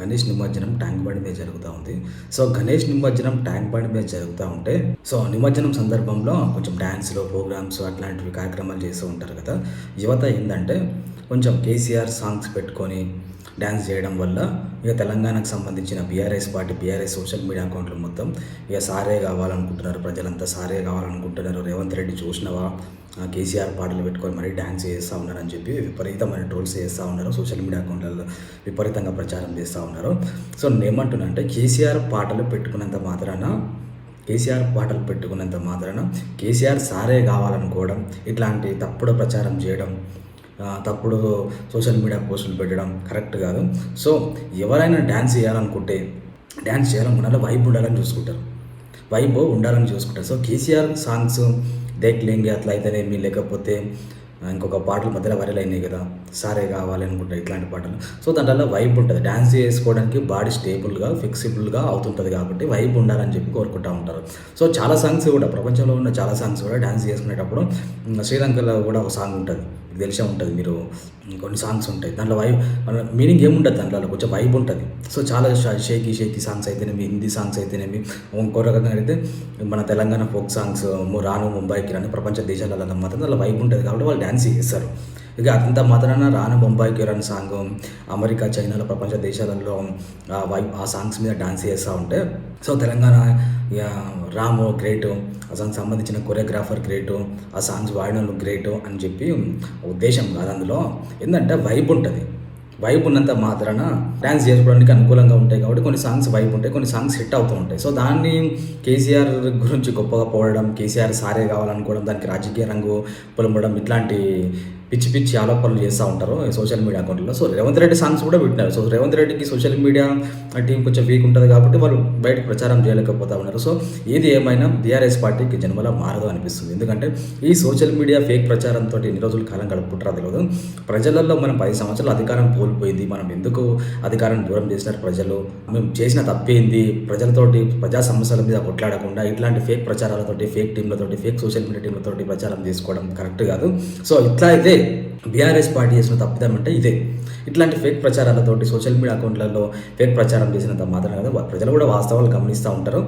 గణేష్ నిమజ్జనం ట్యాంక్ బండి మీద జరుగుతూ ఉంది. సో గణేష్ నిమజ్జనం ట్యాంక్ బండి మీద జరుగుతూ ఉంటే సో నిమజ్జనం సందర్భంలో కొంచెం డ్యాన్స్లో ప్రోగ్రామ్స్ అట్లాంటివి కార్యక్రమాలు చేస్తూ ఉంటారు కదా. యువత ఏంటంటే కొంచెం కేసీఆర్ సాంగ్స్ పెట్టుకొని డ్యాన్స్ చేయడం వల్ల ఇక తెలంగాణకు సంబంధించిన BRS party BRS social media అకౌంట్లు మొత్తం ఇక సారే కావాలనుకుంటున్నారు. ప్రజలంతా సారే కావాలనుకుంటున్నారు. రేవంత్ రెడ్డి చూసినవా? కేసీఆర్ పాటలు పెట్టుకొని మరీ డ్యాన్స్ చేస్తూ ఉన్నారని చెప్పి విపరీతమైన ట్రోల్స్ చేస్తూ ఉన్నారు. సోషల్ మీడియా అకౌంట్లలో విపరీతంగా ప్రచారం చేస్తూ ఉన్నారు. సో నేనేమంటున్నా అంటే కేసీఆర్ పాటలు పెట్టుకున్నంత మాత్రాన కేసీఆర్ పాటలు పెట్టుకున్నంత మాత్రాన కేసీఆర్ సారే కావాలనుకోవడం ఇట్లాంటి తప్పుడు ప్రచారం చేయడం తప్పుడు సోషల్ మీడియా పోస్టులు పెట్టడం కరెక్ట్ కాదు. సో ఎవరైనా డ్యాన్స్ చేయాలనుకుంటే డ్యాన్స్ చేయాలనుకున్న వైబ్ ఉండాలని చూసుకుంటారు. వైబ్ ఉండాలని చూసుకుంటారు సో కేసీఆర్ సాంగ్స్ దేక్ లేంగి అట్లా అయితేనేమి? లేకపోతే ఇంకొక పాటలు మధ్యలో వైరల్ అయినాయి కదా. సారే కావాలి అనుకుంటా ఇట్లాంటి పాటలు. సో దాంట్లో వైబ్ ఉంటుంది. డ్యాన్స్ చేసుకోవడానికి బాడీ స్టేబుల్గా ఫ్లెక్సిబుల్గా అవుతుంటుంది కాబట్టి వైబ్ ఉండాలని చెప్పి కోరుకుంటూ ఉంటారు. సో చాలా సాంగ్స్ కూడా ప్రపంచంలో ఉన్న చాలా సాంగ్స్ కూడా డ్యాన్స్ చేసుకునేటప్పుడు శ్రీలంకలో కూడా ఒక సాంగ్ ఉంటుంది. తెలిసే ఉంటుంది మీరు కొన్ని సాంగ్స్ ఉంటాయి. దాంట్లో వైబ్ మీనింగ్ ఏముంటుంది దాంట్లో కొంచెం వైబ్ ఉంటుంది. సో చాలా షేకీ షేకీ సాంగ్స్ అయితేనేమి హిందీ సాంగ్స్ అయితేనేమి ఇంకో రకంగా అయితే మన తెలంగాణ ఫోక్ సాంగ్స్ రాను ముంబైకి రాని ప్రపంచ దేశాలలో మాత్రం దాంట్లో వైబ్ ఉంటుంది. కాబట్టి వాళ్ళు డ్యాన్స్ చేస్తారు. ఇక అంత మాత్రాన రాను బొంబాయికి రాని సాంగ్ అమెరికా చైనాలో ప్రపంచ దేశాలలో ఆ వైబ్ ఆ సాంగ్స్ మీద డాన్స్ చేస్తూ ఉంటే సో తెలంగాణ ఇక రాము గ్రేట్ ఆ సాంగ్ సంబంధించిన కొరియోగ్రాఫర్ గ్రేటు ఆ సాంగ్స్ వాడిన గ్రేటు అని చెప్పి ఉద్దేశం కాదు అందులో. ఏంటంటే వైబ్ ఉంటుంది. వైబ్ ఉన్నంత మాత్రాన డ్యాన్స్ చేసుకోవడానికి అనుకూలంగా ఉంటాయి కాబట్టి కొన్ని సాంగ్స్ వైబ్ ఉంటాయి కొన్ని సాంగ్స్ హిట్ అవుతూ ఉంటాయి. సో దాన్ని కేసీఆర్ గురించి గొప్పగా పోవడం కేసీఆర్ సారే కావాలనుకోవడం దానికి రాజకీయ రంగు పొలమడం ఇట్లాంటి పిచ్చి పిచ్చి ఆలోపనలు చేస్తూ ఉంటారు సోషల్ మీడియా అకౌంట్లో సో రేవంత్ రెడ్డి సాంగ్స్ కూడా పెట్టినారు. సో రేవంత్ రెడ్డికి సోషల్ మీడియా టీం కొంచెం వీక్ ఉంటుంది కాబట్టి వాళ్ళు బయటకు ప్రచారం చేయలేకపోతా ఉన్నారు. సో ఏది ఏమైనా బీఆర్ఎస్ పార్టీకి జన్మలో మారదు అనిపిస్తుంది. ఎందుకంటే ఈ సోషల్ మీడియా ఫేక్ ప్రచారంతో ఎన్ని రోజులు కాలం గడుపుకుంటారో తెలియదు. ప్రజలలో మనం పది సంవత్సరాలు అధికారం కోల్పోయింది. మనం ఎందుకు అధికారం దూరం చేసినారు ప్రజలు? మేము చేసిన తప్పేంది? ప్రజలతోటి ప్రజా సమస్యల మీద కొట్లాడకుండా ఇట్లాంటి ఫేక్ ప్రచారాలతోటి ఫేక్ టీంలతోటి ఫేక్ సోషల్ మీడియా టీంలతోటి ప్రచారం చేసుకోవడం కరెక్ట్ కాదు. సో ఇట్లా అయితే బీఆర్ఎస్ పార్టీ చేసిన తప్పిదం అంటే ఇదే. ఇట్లాంటి ఫేక్ ప్రచారాలతోటి సోషల్ మీడియా అకౌంట్లలో ఫేక్ ప్రచారం చేసినంత మాత్రం కదా ప్రజలు కూడా వాస్తవాలు గమనిస్తూ ఉంటారు.